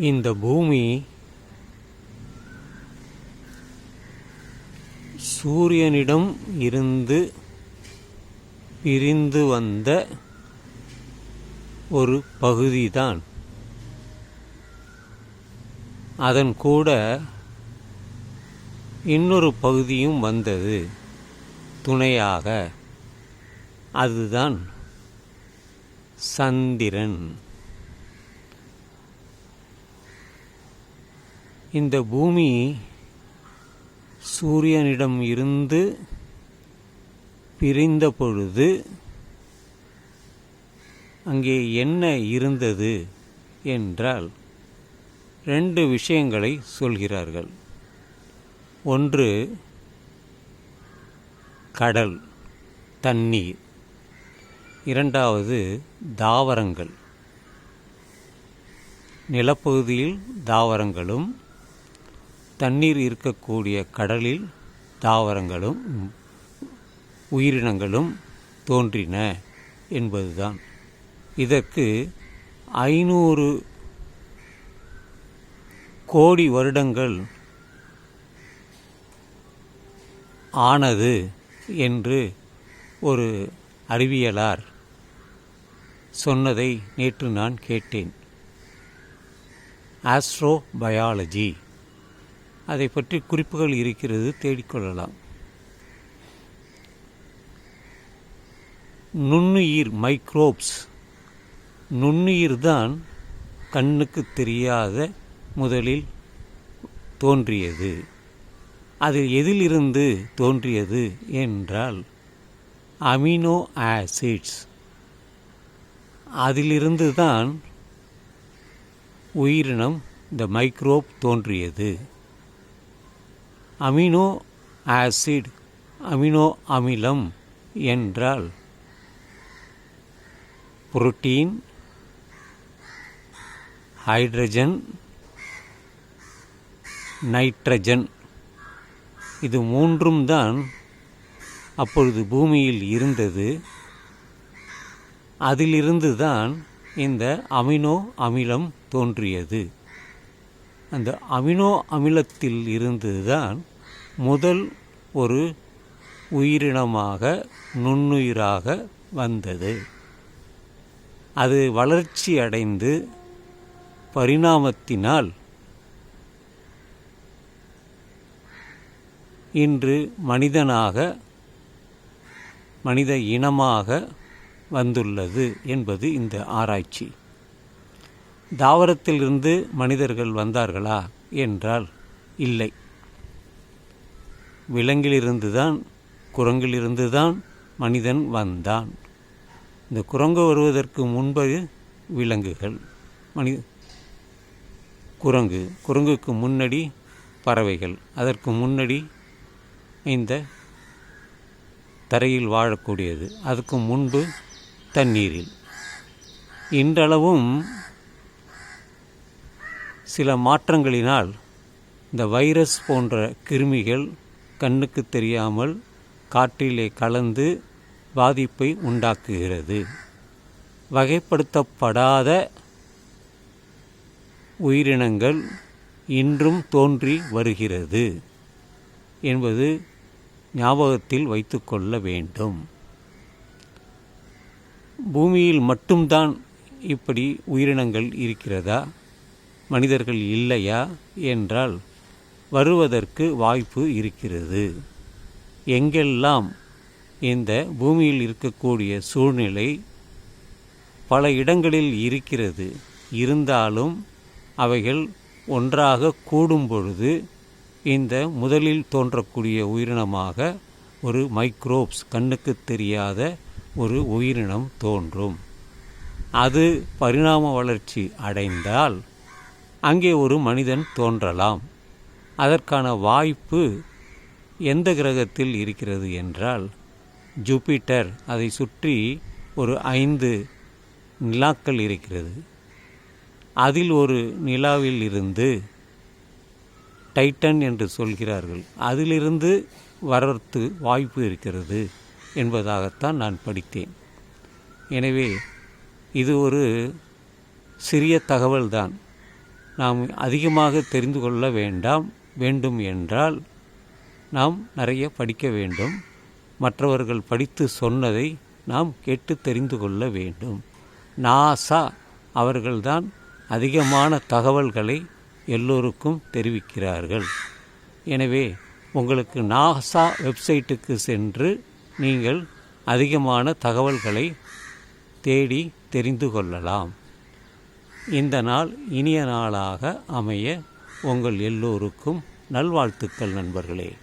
இந்த பூமி சூரியனிடம் இருந்து பிரிந்து வந்த ஒரு பகுதிதான். அதன் கூட இன்னொரு பகுதியும் வந்தது துணையாக. அதுதான் சந்திரன். இந்த பூமி சூரியனிடம் இருந்து பிரிந்த பொழுது அங்கே என்ன இருந்தது என்றால் ரெண்டு விஷயங்களை சொல்கிறார்கள். ஒன்று கடல் தண்ணீர். இரண்டாவது தாவரங்கள். நிலப்பகுதியில் தாவரங்களும் தண்ணீர் இருக்கக்கூடிய கடலில் தாவரங்களும் உயிரினங்களும் தோன்றின என்பதுதான். இதற்கு ஐநூறு கோடி வருடங்கள் ஆனது என்று ஒரு அறிவியலார் சொன்னதை நேற்று நான் கேட்டேன். ஆஸ்ட்ரோ பயாலஜி அதை பற்றி குறிப்புகள் இருக்கிறது தேடிக்கொள்ளலாம். நுண்ணுயிர் மைக்ரோப்ஸ் நுண்ணுயிர் தான் கண்ணுக்கு தெரியாத முதலில் தோன்றியது. அது எதிலிருந்து தோன்றியது என்றால் அமினோ ஆசிட்ஸ். அதிலிருந்து தான் உயிரினம் இந்த மைக்ரோப் தோன்றியது. அமினோ ஆசிட் அமினோ அமிலம் என்றால் புரோட்டீன் ஹைட்ரஜன் நைட்ரஜன். இது மூன்றும் தான் அப்பொழுது பூமியில் இருந்தது. அதிலிருந்து தான் இந்த அமினோ அமிலம் தோன்றியது. அந்த அமினோ அமிலத்தில் இருந்து தான் முதல் ஒரு உயிரினமாக நுண்ணுயிராக வந்தது. அது வளர்ச்சி அடைந்து பரிணாமத்தினால் இன்று மனிதனாக மனித இனமாக வந்துள்ளது என்பது இந்த ஆராய்ச்சி. தாவரத்திலிருந்து மனிதர்கள் வந்தார்களா? என்றால் இல்லை. விலங்கிலிருந்து தான் குரங்கிலிருந்து தான் மனிதன் வந்தான். இந்த குரங்கு வருவதற்கு முன்பு விலங்குகள் மனி குரங்கு குரங்குக்கு முன்னாடி பறவைகள் அதற்கு முன்னாடி இந்த தரையில் வாழக்கூடியது அதுக்கு முன்பு தண்ணீரில். இன்றளவும் சில மாற்றங்களினால் இந்த வைரஸ் போன்ற கிருமிகள் கண்ணுக்கு தெரியாமல் காற்றிலே கலந்து பாதிப்பை உண்டாக்குகிறது. வகைப்படுத்தப்படாத உயிரினங்கள் இன்றும் தோன்றி வருகிறது என்பது ஞாபகத்தில் வைத்துக்கொள்ள வேண்டும். பூமியில் மட்டும்தான் இப்படி உயிரினங்கள் இருக்கிறதா? மனிதர்கள் இல்லையா? என்றால் வருவதற்கு வாய்ப்பு இருக்கிறது. எங்கெல்லாம் இந்த பூமியில் இருக்கக்கூடிய சூழ்நிலை பல இடங்களில் இருக்கிறது இருந்தாலும் அவைகள் ஒன்றாக கூடும் பொழுது இந்த முதலில் தோன்றக்கூடிய உயிரினமாக ஒரு மைக்ரோப்ஸ் கண்ணுக்கு தெரியாத ஒரு உயிரினம் தோன்றும். அது பரிணாம வளர்ச்சி அடைந்தால் அங்கே ஒரு மனிதன் தோன்றலாம். அதற்கான வாய்ப்பு எந்த கிரகத்தில் இருக்கிறது என்றால் ஜூபிட்டர் அதை சுற்றி ஒரு ஐந்து நிலாக்கள் இருக்கிறது. அதில் ஒரு நிலாவில் இருந்து டைட்டன் என்று சொல்கிறார்கள். அதிலிருந்து வரத்து வாய்ப்பு இருக்கிறது என்பதாகத்தான் நான் படித்தேன். எனவே இது ஒரு சிறிய தகவல்தான். நாம் அதிகமாக தெரிந்து கொள்ள வேண்டாம். வேண்டும் என்றால் நாம் நிறைய படிக்க வேண்டும். மற்றவர்கள் படித்து சொன்னதை நாம் கேட்டு தெரிந்து கொள்ள வேண்டும். நாசா அவர்கள்தான் அதிகமான தகவல்களை எல்லோருக்கும் தெரிவிக்கிறார்கள். எனவே உங்களுக்கு நாசா வெப்சைட்டுக்கு சென்று நீங்கள் அதிகமான தகவல்களை தேடி தெரிந்து கொள்ளலாம். இந்த நாள் இனிய நாளாக அமைய உங்கள் எல்லோருக்கும் நல்வாழ்த்துக்கள் நண்பர்களே.